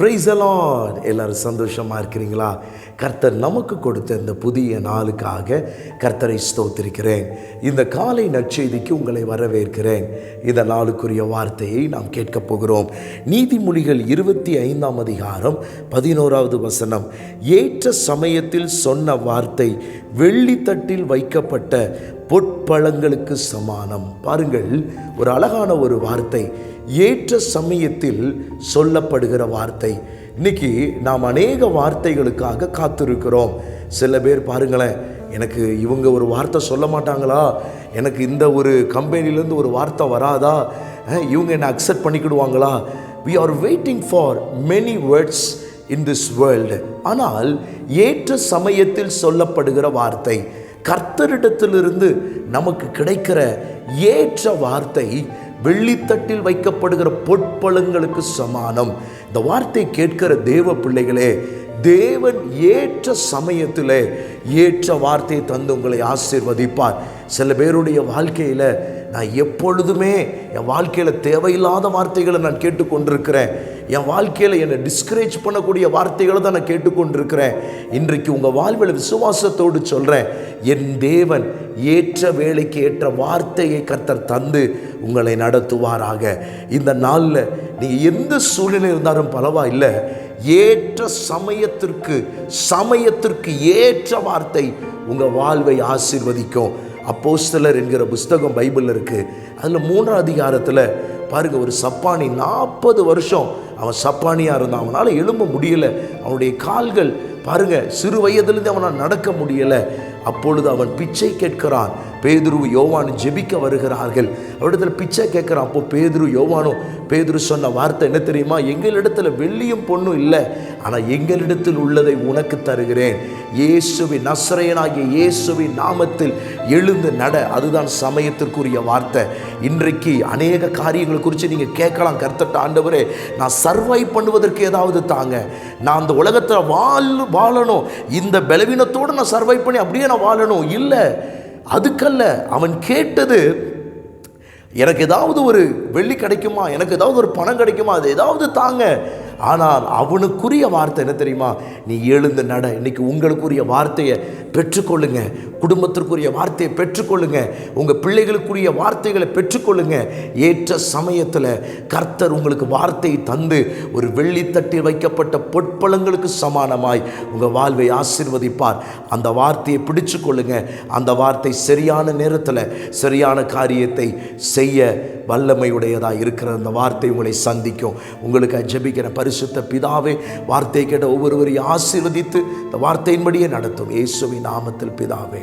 Price allot எல்லோரும் சந்தோஷமாக இருக்கிறீங்களா? கர்த்தர் நமக்கு கொடுத்த இந்த புதிய நாளுக்காக கர்த்தரை ஸ்தோத்திருக்கிறேன். இந்த காலை நற்செய்திக்கு உங்களை வரவேற்கிறேன். இந்த நாளுக்குரிய வார்த்தையை நாம் கேட்கப் போகிறோம். நீதிமொழிகள் இருபத்தி ஐந்தாம் அதிகாரம் பதினோராவது வசனம். ஏற்ற சமயத்தில் சொன்ன வார்த்தை வெள்ளித்தட்டில் வைக்கப்பட்ட பொற்பழங்களுக்கு சமானம். பாருங்கள் ஒரு அழகான ஒரு வார்த்தை. ஏற்ற சமயத்தில் சொல்லப்படுகிற வார்த்தை. இன்னைக்கு நாம் அநேக வார்த்தைகளுக்காக காத்திருக்கிறோம். சில பேர் பாருங்களேன் எனக்கு இவங்க ஒரு வார்த்தை சொல்ல மாட்டாங்களா? எனக்கு இந்த ஒரு கம்பெனிலேருந்து ஒரு வார்த்தை வராதா? இவங்க என்னை accept பண்ணிக்கிடுவாங்களா? We are waiting for many words in this world ஆனால் ஏற்ற சமயத்தில் சொல்லப்படுகிற வார்த்தை கர்த்தரிடத்திலிருந்து நமக்கு கிடைக்கிற ஏற்ற வார்த்தை வெள்ளித்தட்டில் வைக்கப்படுகிற பொற்பழங்களுக்கு சமானம். இந்த வார்த்தை கேட்கிற தேவ பிள்ளைகளே தேவன் ஏற்ற சமயத்தில் ஏற்ற வார்த்தையை தந்து உங்களை ஆசீர்வதிப்பார். சில பேருடைய வாழ்க்கையில் நான் எப்பொழுதுமே என் வாழ்க்கையில் தேவையில்லாத வார்த்தைகளை நான் கேட்டுக்கொண்டிருக்கிறேன். என் வாழ்க்கையில் என்னை டிஸ்கரேஜ் பண்ணக்கூடிய வார்த்தைகளை தான் நான் கேட்டுக்கொண்டிருக்கிறேன். இன்றைக்கு உங்கள் வாழ்வில் விசுவாசத்தோடு சொல்கிறேன் என் தேவன் ஏற்ற வேலைக்கு ஏற்ற வார்த்தையை கர்த்தர் தந்து உங்களை நடத்துவாராக. இந்த நாளில் நீங்கள் எந்த சூழ்நிலை இருந்தாலும் பரவாயில்லை. ஏற்ற சமயத்திற்கு சமயத்திற்கு ஏற்ற வார்த்தை உங்கள் வாழ்வை ஆசீர்வதிக்கும். அப்போஸ்தலர் என்கிற புஸ்தகம் பைபிளில் இருக்குது அதில் மூன்றாம் அதிகாரத்தில் பாருங்க ஒரு சப்பானி நாற்பது வருஷம் அவன் சப்பானியாக இருந்தான். அவனால் எழும்ப முடியலை. அவனுடைய கால்கள் பாருங்க சிறு வயதிலிருந்து அவனால் நடக்க முடியலை. அப்பொழுது அவன் பிச்சை கேட்கிறான். பேதுரு யோவான் ஜெபிக்க வருகிறார்கள். அவரிடத்தில் பிச்சை கேட்குறான் அப்போ பேதுரு யோவானும் பேதுரு சொன்ன வார்த்தை என்ன தெரியுமா? எங்களிடத்தில் வெள்ளியும் பொண்ணும் இல்லை ஆனால் எங்களிடத்தில் உள்ளதை உனக்கு தருகிறேன். இயேசுவின் நஸ்ரையனாகிய இயேசுவின் நாமத்தில் எழுந்து நட. அதுதான் சமயத்திற்குரிய வார்த்தை. இன்றைக்கு அநேக காரியங்களை குறித்து நீங்கள் கேட்கலாம் கருத்தட்ட ஆண்டவரே. நான் சர்வை பண்ணுவதற்கு ஏதாவது தாங்க. நான் அந்த உலகத்தில் வாழ் வாழணும். இந்த பலவீனத்தோடு நான் சர்வை பண்ணி அப்படியே நான் வாழணும். இல்லை அதுக்கல்ல அவன் கேட்டது எனக்கு ஏதாவது ஒரு வெள்ளி கிடைக்குமா? எனக்கு ஏதாவது ஒரு பணம் கிடைக்குமா? அது ஏதாவது தாங்க. ஆனால் அவனுக்குரிய வார்த்தை என்ன தெரியுமா? நீ எழுந்து நட இன்னைக்கு உங்களுக்குரிய வார்த்தையை பெற்றுக்கொள்ளுங்க. குடும்பத்திற்குரிய வார்த்தையை பெற்றுக்கொள்ளுங்க. உங்கள் பிள்ளைகளுக்குரிய வார்த்தைகளை பெற்றுக்கொள்ளுங்க. ஏற்ற சமயத்தில் கர்த்தர் உங்களுக்கு வார்த்தையை தந்து ஒரு வெள்ளித்தட்டில் வைக்கப்பட்ட பொற்பழங்களுக்கு சமானமாய் உங்கள் வாழ்வை ஆசிர்வதிப்பார். அந்த வார்த்தையை பிடிச்சு கொள்ளுங்க அந்த வார்த்தை சரியான நேரத்தில் சரியான காரியத்தை செய்ய வல்லமையுடையதாக இருக்கிற அந்த வார்த்தை உங்களை சந்திக்கும். உங்களுக்கு ஜெபிக்கிற பரிசுத்த பிதாவே வார்த்தை கேட்ட ஒவ்வொருவரையும் ஆசீர்வதித்து இந்த வார்த்தையின்படியே நடத்தும். இயேசுவின் நாமத்தில் பிதாவே.